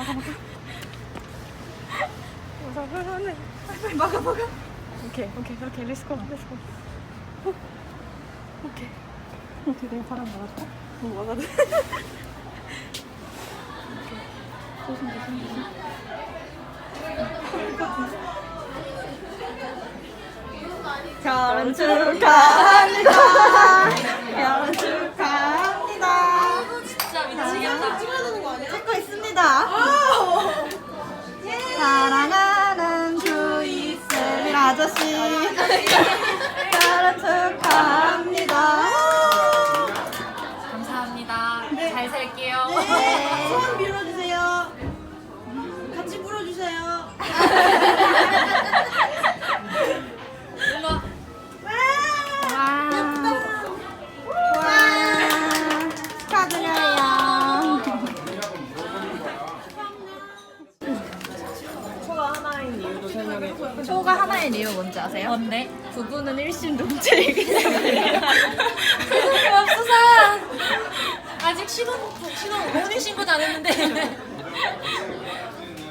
막아 막아 막아 빨리 막아 막아 오케이 오케이 오케이. 렛츠고 렛츠고 오케이. 오케이 내가 바람 막아줄까? 어 막아도 오케이. 조심 조심 조심 결혼 축하합니다. 결혼 축하합니다. 진짜 미치겠다. 찍고 있습니다. Yeah. 하나인 이유 뭔지 아세요? 뭔데? 부부는 일심 동체이기 때문에. 없어서 아직 신혼 신혼 혼인 신고도 안 했는데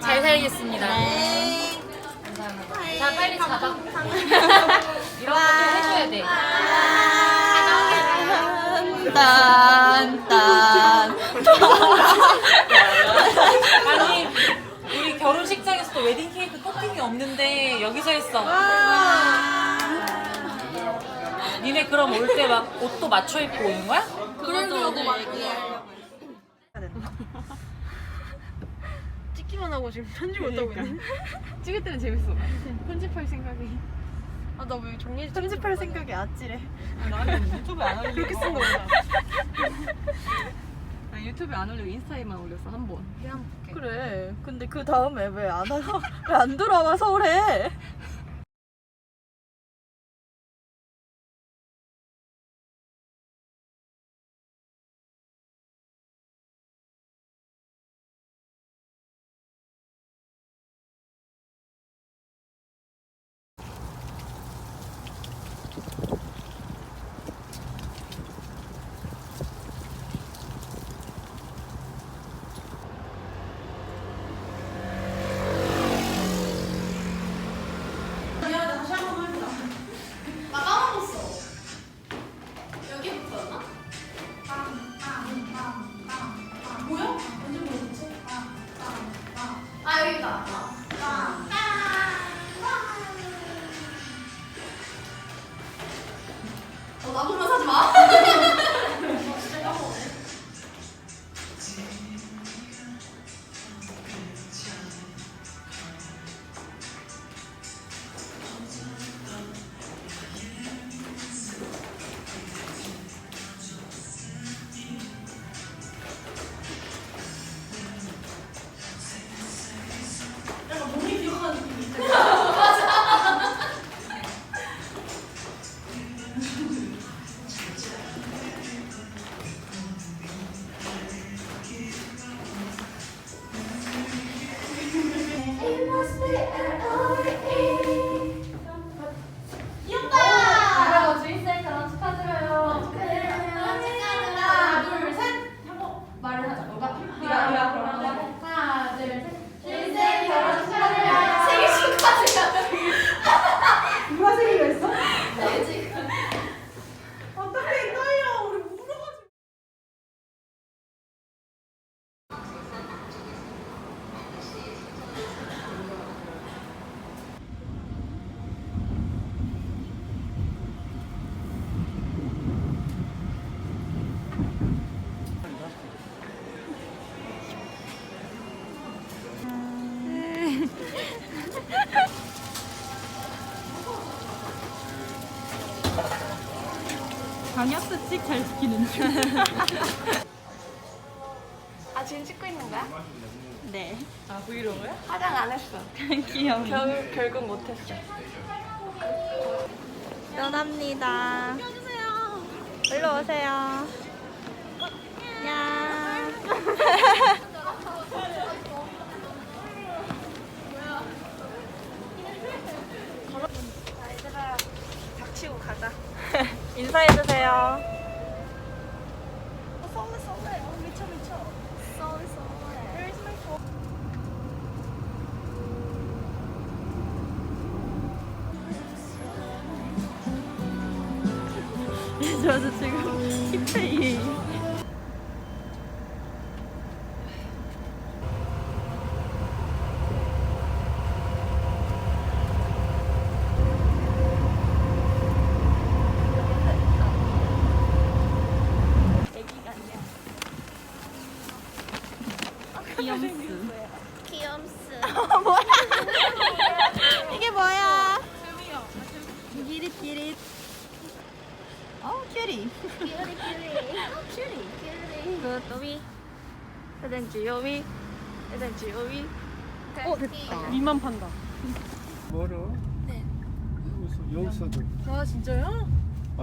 잘 살겠습니다. 네. 감사합니다. 자 빨리 잡아. 이런 것도 해줘야 돼. 딴, 딴. 아니 우리 결혼식장에서도 웨딩 케이크 토핑이 없는데 여기서 했어. 니네 그럼 올 때 막 옷도 맞춰 입고 오는 거야? 그러려고 막 찍기만 하고 지금 편집 못하고 있네. 찍을 때는 재밌어. 편집할 생각이. 아, 나 왜 정리 편집할 생각이 아찔해. 나는 유튜브에 안 올리고 그렇게 쓴 거구나. 아니, 유튜브에 안 올리고 인스타에만 올렸어 한 번. 그래. 근데 그 다음에 왜 안 와? 왜안 들어와 서울에? 귀엽다! 방역수칙 잘 지키는 중. 아, 지금 찍고 있는 거야? 네. 아 브이로그야? 화장 안 했어. 귀여워. 결, 결국 못했어. 떠납니다. 일로 오세요. 야. 인사해주세요. 저도 지금 힙해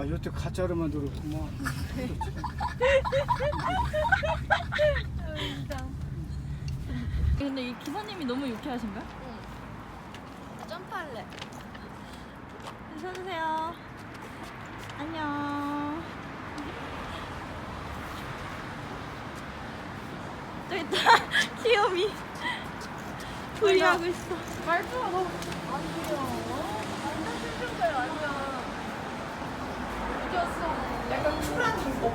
아, 여태 가짜로만 들었구만. 근데 이 기사님이 너무 유쾌하신가요? 점프할래. 인사주세요. 안녕. 또 있다. 귀요미. 부위하고 있어. 말투가 너무 안 귀여워. 완전 거예요, 완전. 웃겼어. 약간 쿨한 중국.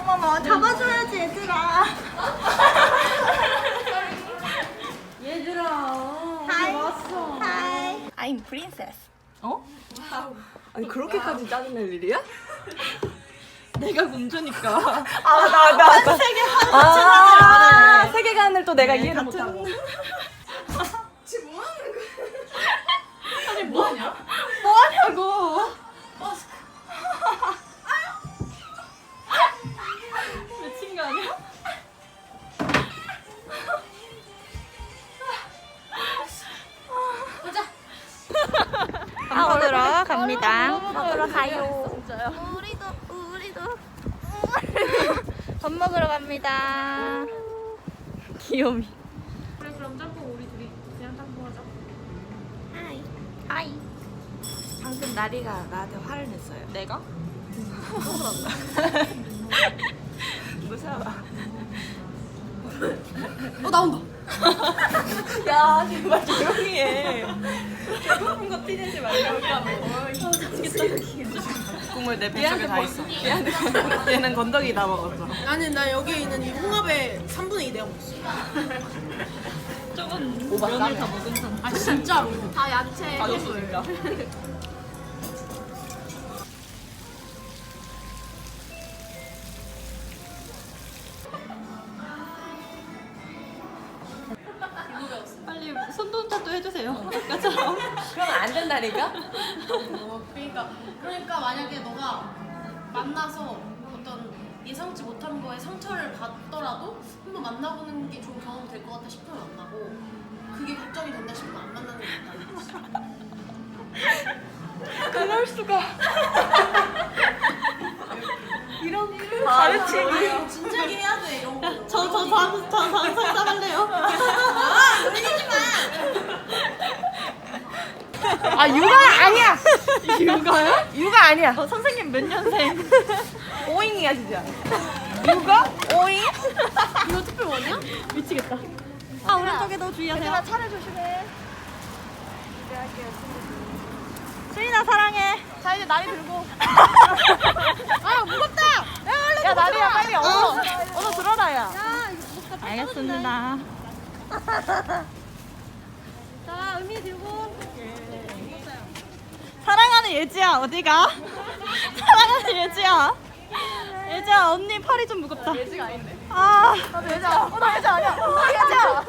어머머, 잡아줘야지, 얘들아. 얘들아. 하이. 왔어. 하이. I'm princess. 어? 아니 그렇게까지 짜증낼 일이야? 내가 공주니까. 아, 나, 나, 나. 세계 아, 세계관을 또 내가 이해를 못하고. 갑니다. 먹으러 가요. 우리도 우리도 밥 먹으러 갑니다. 귀요미. 하이 하이. 방금 나리가 나한테 화를 냈어요. 내가? 무서워. 어, 나온다. 야, 정말 조용히 해. 배고픈 거 티내지 말라고. 국물 내 뱃속에 다 있어. 얘는 건더기 다 먹었어. 나는 나 여기에 있는 이 홍합의 3분의 2 내가 먹었어. 저건 면을 다 먹은 상태. 아 진짜로. 다 야채 가졌으니까. 못한 거에 상처를 받더라도 한번 만나보는 게 좋은 경험이 될것 같다 싶으면 만나고 그게 걱정이 된다 싶으면 안 만나는 게 낫다는 거지. 그럴 수가. 이런 가르치기. 진작에 해야 돼 이런 거. 저, 저, 저, 저, 저, 상담할래요. 아, 육아 아니야. 육아요? 육아 아니야. 어, 선생님 몇 년생? 오잉이야, 진짜. 육아? 오잉? 이거 특별 원이야? 미치겠다. 아, 오른쪽에도 주의하세요. 차를 조심해. 수인아, 사랑해. 자, 이제 나리 들고. 아, 무겁다. 야, 나리야, 빨리 어서. 어서 들어라, 야. 알겠습니다. 자, 의미 들고. 사랑하는 예지야, 어디가? 사랑하는 예지야. 예지야, 언니 팔이 좀 무겁다. 예지가 아닌데. 아, 예지야. 어, 나 예지 아니야. 어, 나 예지야.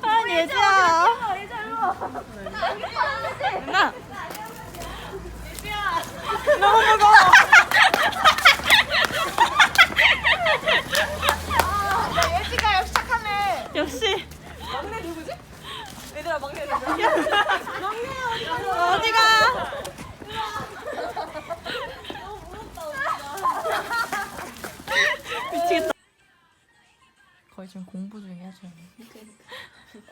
사랑하는 예지야. 예지 일로 와. 누나. 너무 무거워. 아, 예지가 역시 착하네. 역시. 막내 누구지? 얘들아, 막내 누구야? 어디가? 미치겠다. 거의 지금 공부 중이야, 지금.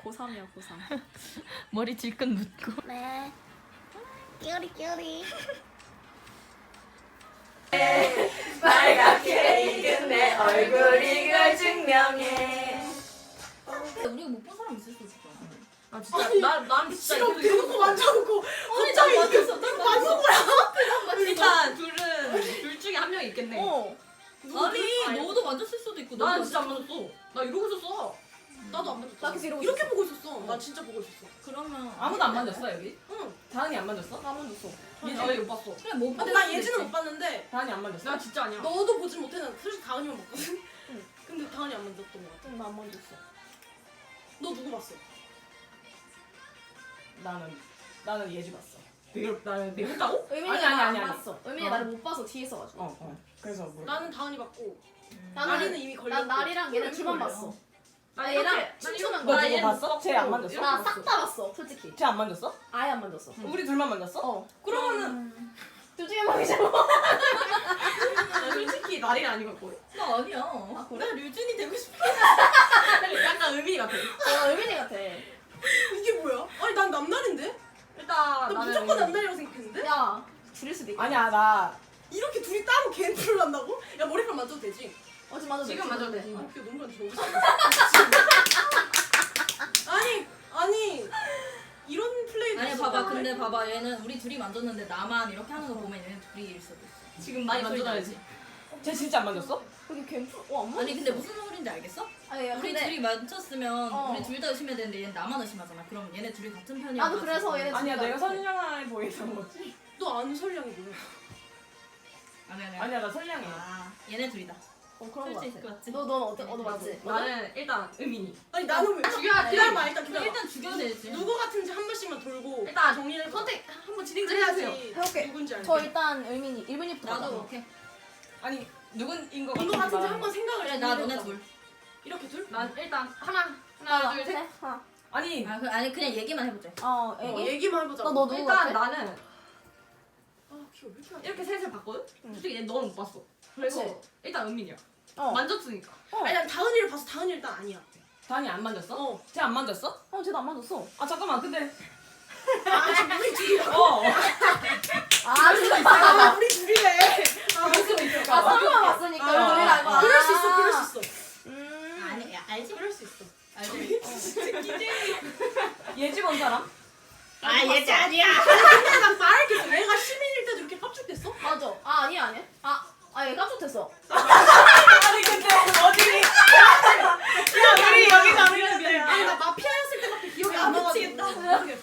고3이야, 고3. 머리 질끈 묶고. 네 끼우리 끼우리 빨갛게 익은 내 얼굴 이걸 증명해. 우리가 못 본 사람 있을 수 있어. 아 진짜 나, 난 진짜 이거 대놓고 만져놓고 이겼어. 나 맞은 거야. 일단 둘은 둘 중에 한 있겠네. 어. 아니 너도 만졌을 수도 있고 난 진짜 안 맞았어. 나 이러고 있었어. 나도 안 만졌어. 나 계속 이러고 이렇게 보고 있었어. 나 진짜 보고 있었어. 그러면 아무도 안 만졌어 여기? 응. 다은이 안 만졌어? 나 만졌어. 얘왜못 봤어? 그래 뭐 근데 나 예지는 못 봤는데 다은이 안 만졌어? 나 진짜 아니야. 너도 보진 못했는데 솔직히 다은이만 봤거든. 근데 다은이 안 만졌던 것 같아. 나 안 만졌어. 너 누구 봤어? 나는 나는 예지 봤어. 이걸 나는 내가 했다고? 의민이가 아니, 아니, 아니, 아니. 봤어. 의민이 어. 나를 못 봐서 뒤에 있어가지고. 어 어. 그래서 뭐? 나는 다은이 봤고 나는 나리는 이미 걸렸고. 난 나리랑 얘네 둘만 걸려. 봤어. 나나 얘랑 춤추는 너 거. 누구 봤어? 쟤 안 만졌어? 나 싹 다 봤어, 솔직히. 쟤 안 만졌어? 아예 안 만졌어. 우리 둘만 만졌어? 어. 그러면은 둘 중에 막이잖아. 나 솔직히 나리가 아닌 것 같고. 나 아니야 아 그래? 나 류준이 되고 싶어. 약간 의미 같아. 어, 의민이 같아. 이게 뭐야? 아니 난 남날인데? 일단 나 나는 무조건 의미. 남날이라고 생각했는데? 야, 둘일 수도 있고. 아니야 나 이렇게 둘이 따로 개인 풀을 한다고? 야 머리카락 만져도 되지? 어, 지금 만져도 돼. 지금 만져도 돼. 아 그게 너무 안 좋아. 아니 아니 이런 플레이도 아니. 봐봐 근데 봐봐 얘는 우리 둘이 만졌는데 나만 이렇게 하는 거 보면 얘는 둘이일 수도 있어 지금 많이 만져줘야지. 쟤 진짜 안 만졌어? 여기 갬프? 어, 안. 아니 근데 무슨 소린지 알겠어? 아니, 야, 우리 근데 둘이 만졌으면 어. 우리 둘 다 의심해야 되는데 얘는 나만 의심하잖아 그럼 얘네 둘이 같은 편이야 나도 그래서 얘네 아니야 내가. 선량해 보이는 거지. 너 안 선량이 뭐야? 아니 아니 아니야 나 선량해. 아 얘네 둘이다 어, 그런 거 같아. 맞지? 너, 넌 어때? 어너 맞지? 나는 일단 의민이. 아니 나는 왜? 죽여야 돼. 기다려봐 일단 기다려. 일단 죽여내지 누구 같은지 한 번씩만 돌고 일단 정리를 선택 한번 진행을 해야세요. 해야지. 해볼게. 누군지 알게. 저 일단 의민이 1분이부터 나도 오케이 아니 누군인 거 누구 같은지 한번 생각을 그래 나 너네. 둘 이렇게 둘? 난 일단 하나 하나, 둘, 셋. 하나. 아니 아, 그, 아니 그냥 얘기만 해보자 어, 어, 애기? 얘기만 해보자. 너, 너 누구 일단 같아? 나는 아 귀여워 왜 이렇게 안 이렇게 셋을 봤거든. 솔직히 얘 너는 못 봤어. 그래서 그치? 일단 은민이야. 어. 만졌으니까. 어. 아니 난 다은이를 봐서 다은이 일단 아니야. 다은이 안 만졌어? 어. 쟤안 만졌어? 어, 쟤도 안 만졌어. 아 잠깐만 근데 아 지금 우리 둘이야. 어. 아, 진짜 아. 우리 둘이래. 아 있을까 아, 봐. 서로만 봤으니까. 아, 우리 둘이 알고. 그럴 수 있어 그럴 수 있어. 음. 아니 야, 알지? 그럴 수 있어. 알지? 예지 본 사람? 아 얘지 아니야 근데 난 말했겠어. 얘가 시민일 때도 이렇게 깝죽댔어? 맞아. 아, 아니야, 아니야. 아, 아, 얘 깜짝했어. 아니 근데 어디? 야 우리 여기 가면 돼. 아니 나 마피아였을 때밖에 기억이 안 나가지고. 모르겠어.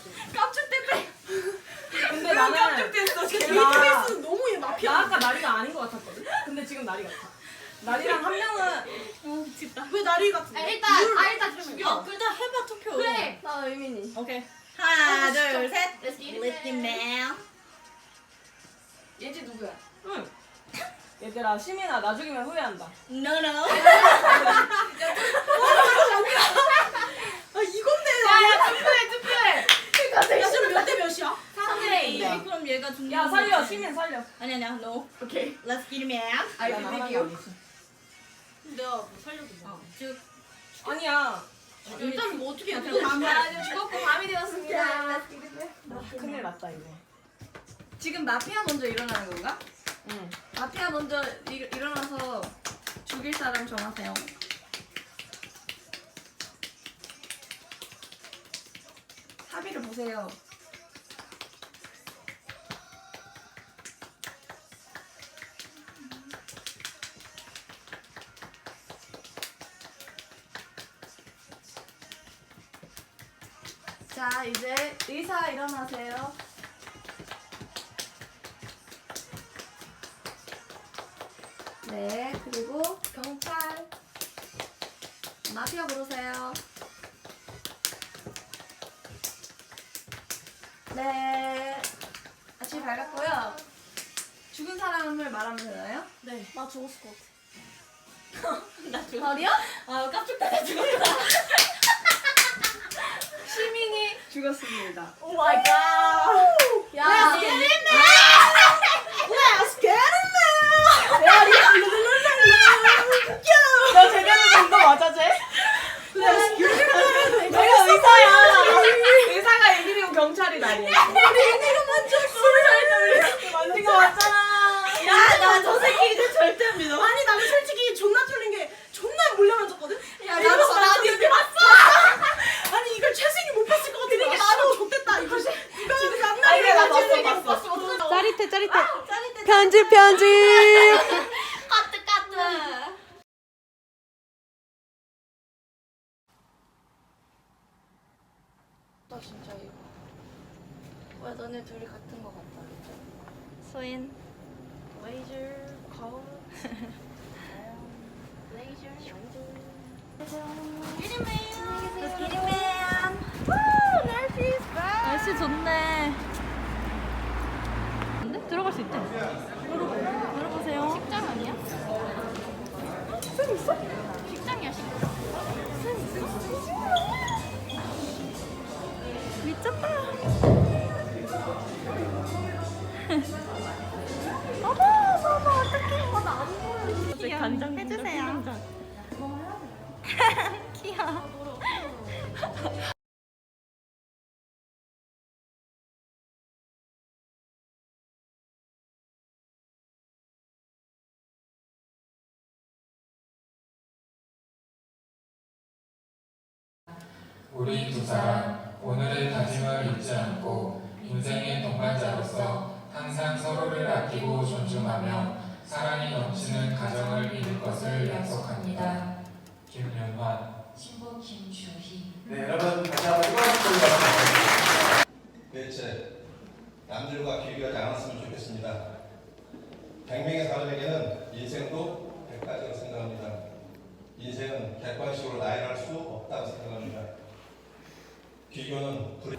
근데 나는 깜짝댔어. 나- 데이트베이스는 너무 얘 마피아. 나 아까 나리가 아닌 것 같았거든. 근데 지금 나리 같아. 나리랑 한 명은 왜 나리 같은데? 아, 일단, 아, 일단 죽여. 어둘다 해봐 투표 그래. 나 의민이. 오케이 하나 둘 셋 Let's get it, 예지 누구야? 응. 얘들아 시민아 나 죽이면 후회한다. No no 아 이건데. 투표해, 투표해. 야 지금 몇 대 몇이야? 3대2. 네, 그럼 얘가 죽는 야 살려 거지. 시민 살려. 아니 아니야 no 오케이. Let's get it man I believe you. 내가 뭐 살려도 돼. 어, 쭉 아니야. 일단 뭐 어떻게 해? 그럼 밤에 아, 죽었고 밤이 되었습니다. 아, 큰일 났다 이제. 지금 마피아 먼저 일어나는 건가? 응. 마피아 먼저 일, 일어나서 죽일 사람 정하세요. 합의를 보세요. 이제 의사 일어나세요. 네, 그리고 경찰 마피아 부르세요. 네, 아침 밝았고요. 죽은 사람을 말하면 되나요? 나 죽었을 것 같아. 나 죽. 아니야? 아 깜짝이야 죽었다. 시민이 죽었습니다. 오 마이 갓. 야, 아니, 너 제대로 된거 맞아 쟤? 내가 의사야. 의사가 이기면 경찰이 나리야. 만든 거 맞잖아. 야 나 저 새끼 이제 절대 안 믿어. 아니 나는 솔직히 존나 몰래 만졌거든? 야, 나도 나도 나도 이렇게 봤어! 아니 이걸 최승이 못 봤을 것 같으니까 나도 좋댔다 이거 이거 남날이 아니, 나 봤어, 봤어. 짜릿해, 짜릿해. 편집 편집. 우리 두 사람 오늘의 다짐을 잊지 않고 인생의 동반자로서 항상 서로를 아끼고 존중하며 사랑이 넘치는 가정을 이룰 것을 약속합니다. 김윤환 신부 김주희. 네, 여러분 다시 한번 소리 부탁드립니다. 대체 남들과 비교하지 않았으면 좋겠습니다. 100명의 사람에게는 인생도 100가지라고 생각합니다. 인생은 객관식으로 나열할 수 없다고 생각합니다. 비교는 불의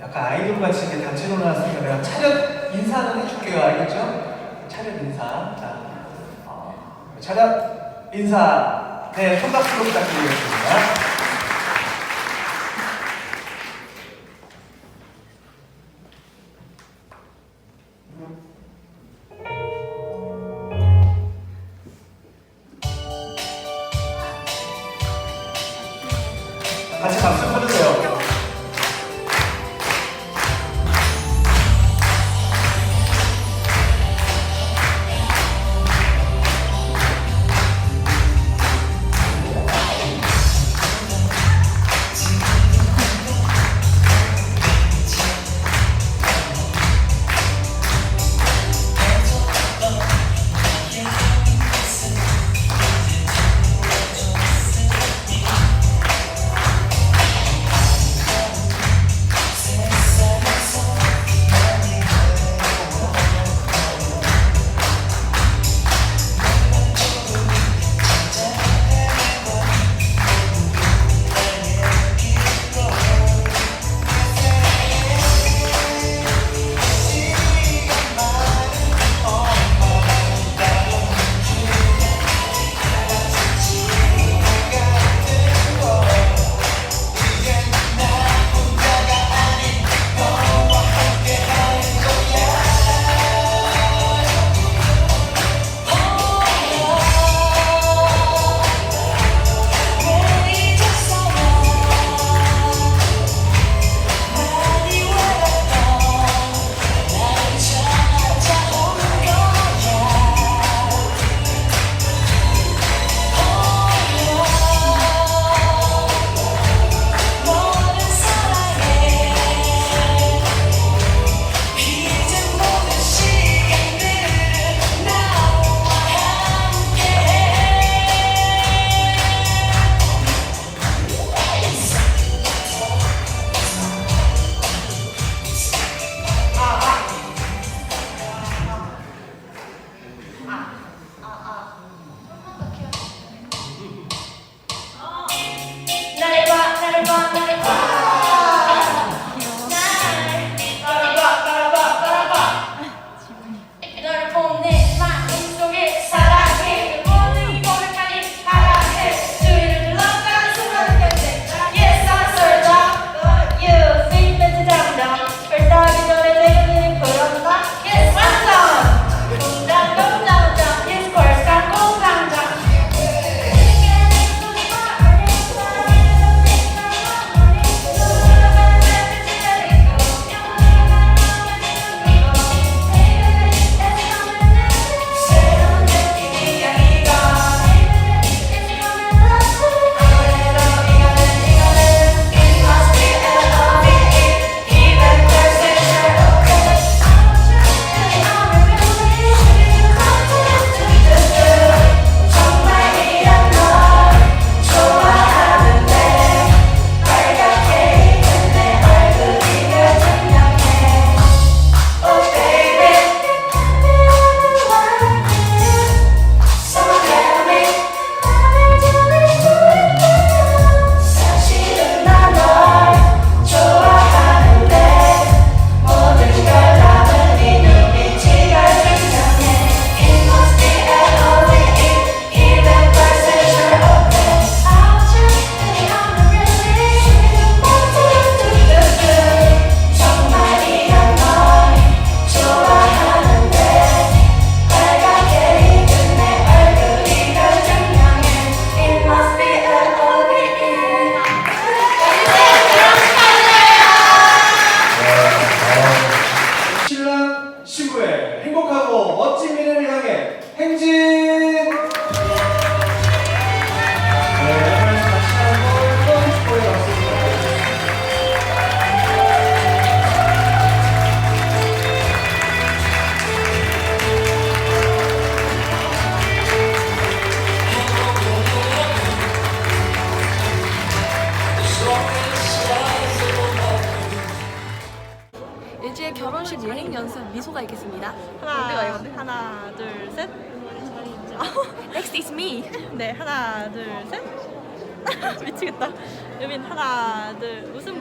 약간 아이돌 같이 이렇게 단체 놀았으니까 내가 차렷 인사는 해줄게요, 알겠죠? 차렷 인사. 자, 어, 차렷 인사. 네, 손박수로 부탁드리겠습니다.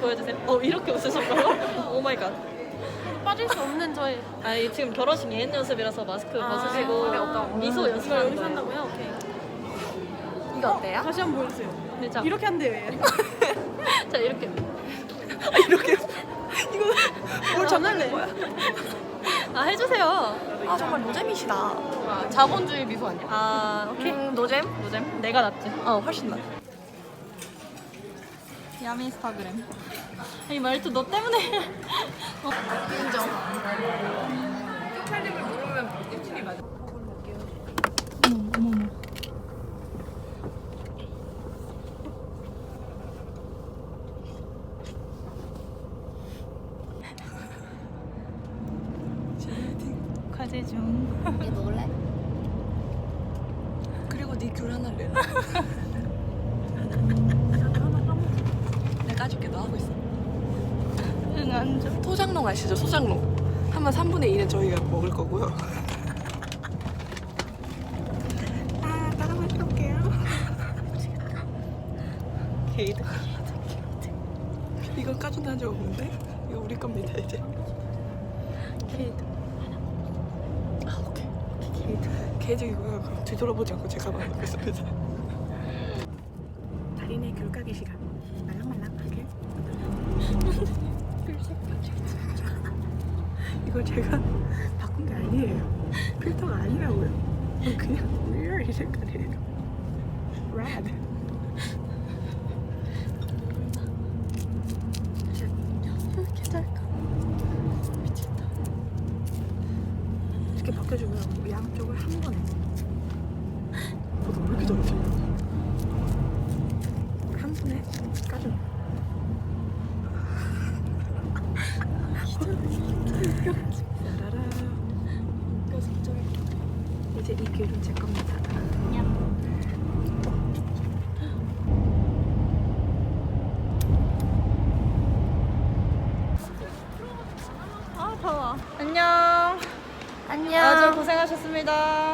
보여주세요. 어, 이렇게 거예요? 오 마이 갓. 빠질 수 없는 저의 아니 지금 결혼식 예행 연습이라서 마스크 벗으시고 미소 연습하는 여기서 거예요. 한다고요? 오케이. 이거 어때요? 다시 한번 보여주세요. 네, 자, 이렇게 한대요. 자 이렇게. 뭘 전할래? 아 해주세요. 아 정말 노잼이시다. 아, 자본주의 미소 아니야? 아 오케이. 음, 노잼? 노잼. 내가 낫지. 어 훨씬 나. 야미스타그램. 이 말투 너 때문에. 어. 과제 중. 이거 먹을래? 그리고 네 귤 하나 내. 내가 까줄게 너 하고 있어. 줘. 소장농 아시죠? 소장농. 한번 3분의 2는 저희가 먹을 거고요. 아, 나 한번 해볼게요. 게이드. 이건 까준다는 적 없는데? 이거 우리 겁니다, 이제. 게이드. 아, 오케이. 게이드. 게이드이고요. 그럼 뒤돌아보지 않고 제 가방에 넣겠습니다. 달인의 귤까기 시간. 말랑말랑하게. 이거 제가 바꾼 게 아니에요. 필터가 아니라고요. 그냥 real 이 색깔이에요. red.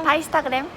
안녕.